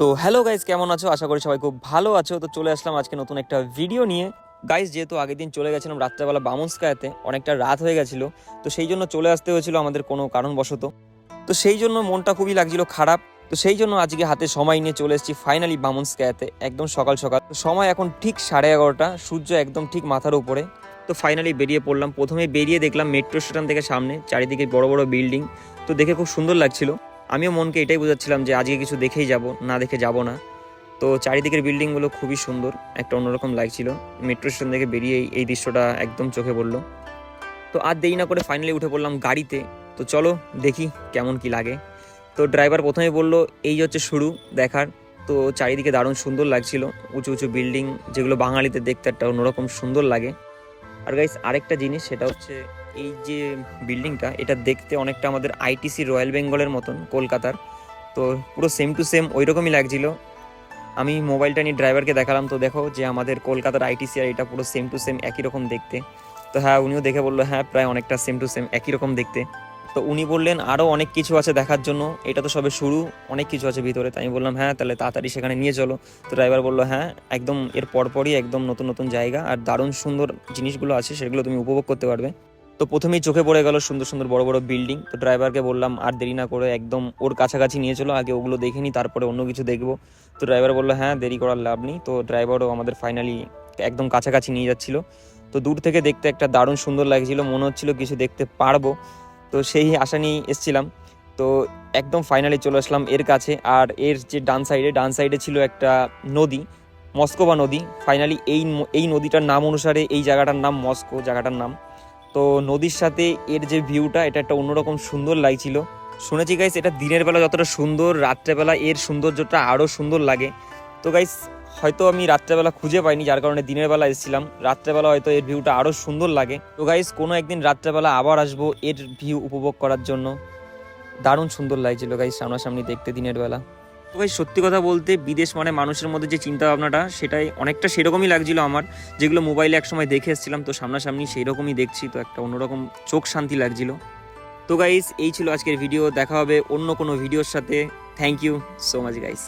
তো hello guys কেমন আছো? আশা করি সবাই খুব ভালো আছো। তো চলে আসলাম আজকে নতুন একটা ভিডিও নিয়ে। গাইজ যেহেতু আগের দিন চলে গেছিলাম রাত্রেবেলা বামুনস্কায়াতে, অনেকটা রাত হয়ে গেছিল। তো সেই জন্য চলে আসতে হয়েছিল আমাদের কোনো কারণবশত। তো সেই জন্য মনটা খুবই লাগছিল খারাপ। তো সেই জন্য আজকে হাতে সময় নিয়ে চলে এসেছি ফাইনালি বামুনস্কায়াতে, একদম সকাল সকাল। সময় এখন ঠিক সাড়ে এগারোটা, সূর্য একদম ঠিক মাথার উপরে। তো ফাইনালি বেরিয়ে পড়লাম। প্রথমে বেরিয়ে দেখলাম মেট্রো স্টেশন থেকে সামনে, চারিদিকে বড় বড় বিল্ডিং তো দেখে খুব সুন্দর লাগছিল। আমিও মনকে এটাই বোঝাচ্ছিলাম যে আজকে কিছু দেখেই যাব, না দেখে যাব না। তো চারিদিকের বিল্ডিংগুলো খুবই সুন্দর, একটা অন্যরকম লাগছিল। মেট্রো স্টেশন থেকে বেরিয়ে এই দৃশ্যটা একদম চোখে পড়ল। তো আর দেরি না করে ফাইনালি উঠে পড়লাম গাড়িতে। তো চলো দেখি কেমন কি লাগে। তো ড্রাইভার প্রথমে বলল, এই হচ্ছে শুরু দেখার। তো চারিদিকে দারুণ সুন্দর লাগছিল। উঁচু উঁচু বিল্ডিং, যেগুলো বাঙালিতে দেখতে একটা অন্যরকম সুন্দর লাগে। আর গাইস আরেকটা জিনিস, সেটা হচ্ছে এই যে বিল্ডিংটা এটা দেখতে অনেকটা আমাদের আইটিসি রয়্যাল বেঙ্গলের মতন, কলকাতার। তো পুরো সেম টু সেম ওই রকমই লাগছিল। আমি মোবাইলটা নিয়ে ড্রাইভারকে দেখালাম, তো দেখো যে আমাদের কলকাতার আইটিসি আর এটা পুরো সেম টু সেম একই রকম দেখতে। তো হ্যাঁ উনিও দেখে বলল হ্যাঁ প্রায় অনেকটা সেম টু সেম একই রকম দেখতে। তো উনি বললেন আরও অনেক কিছু আছে দেখার জন্য। এটা তো সবে শুরু, অনেক কিছু আছে ভিতরে। তাই আমি বললাম হ্যাঁ তাহলে তাড়াতাড়ি সেখানে নিয়ে চলো। তো ড্রাইভার বলল হ্যাঁ একদম এর পরপরই একদম নতুন নতুন জায়গা আর দারুণ সুন্দর জিনিসগুলো আছে, সেগুলো তুমি উপভোগ করতে পারবে। তো প্রথমেই চোখে পড়ে গেল সুন্দর সুন্দর বড় বড় বিল্ডিং। তো ড্রাইভারকে বললাম, আর দেরি না করে একদম ওর কাছাকাছি নিয়ে চলো, আগে ওগুলো দেখে নিই তারপরে অন্য কিছু দেখব। তো ড্রাইভার বলল হ্যাঁ দেরি করার লাভ নেই। তো ড্রাইভারও আমাদের ফাইনালি একদম কাছাকাছি নিয়ে যাচ্ছিল। তো দূর থেকে দেখতে একটা দারুণ সুন্দর লাগছিল, মনে হচ্ছিল কিছু দেখতে পারব। তো সেই আশা নিয়েই এসছিলাম। তো একদম ফাইনালি চলে আসলাম এর কাছে। আর এর যে ডান সাইডে ডান সাইডে ছিল একটা নদী, মস্কোবা নদী। ফাইনালি এই এই নদীটার নাম অনুসারে এই জায়গাটার নাম মস্কো জায়গাটার নাম। তো নদীর সাথে এর যে ভিউটা এটা একটা অন্যরকম সুন্দর লাগছিল। শুনেছি গাইস এটা দিনের বেলা যতটা সুন্দর, রাত্রেবেলা এর সৌন্দর্যটা আরও সুন্দর লাগে। তো গাইস হয়তো আমি রাত্রেবেলা খুঁজে পাইনি, যার কারণে দিনের বেলা এসেছিলাম। রাত্রেবেলা হয়তো এর ভিউটা আরও সুন্দর লাগে। তো গাইস কোনো একদিন রাত্রেবেলা আবার আসব এর ভিউ উপভোগ করার জন্য। দারুণ সুন্দর লাগছিল গাইস সামনাসামনি দেখতে দিনের বেলা। তো ভাই সত্যি কথা বলতে বিদেশ মানে মানুষের মধ্যে যে চিন্তা ভাবনাটা সেটাই অনেকটা সেরকমই লাগছিল আমার, যেগুলো মোবাইলে একসময় দেখে এসেছিলাম। তো সামনাসামনি সেই রকমই দেখছি, তো একটা অন্যরকম চোখ শান্তি লাগছিল। তো গাইস এই ছিল আজকের ভিডিও দেখা হবে অন্য কোনো ভিডিওর সাথে। Thank you so much guys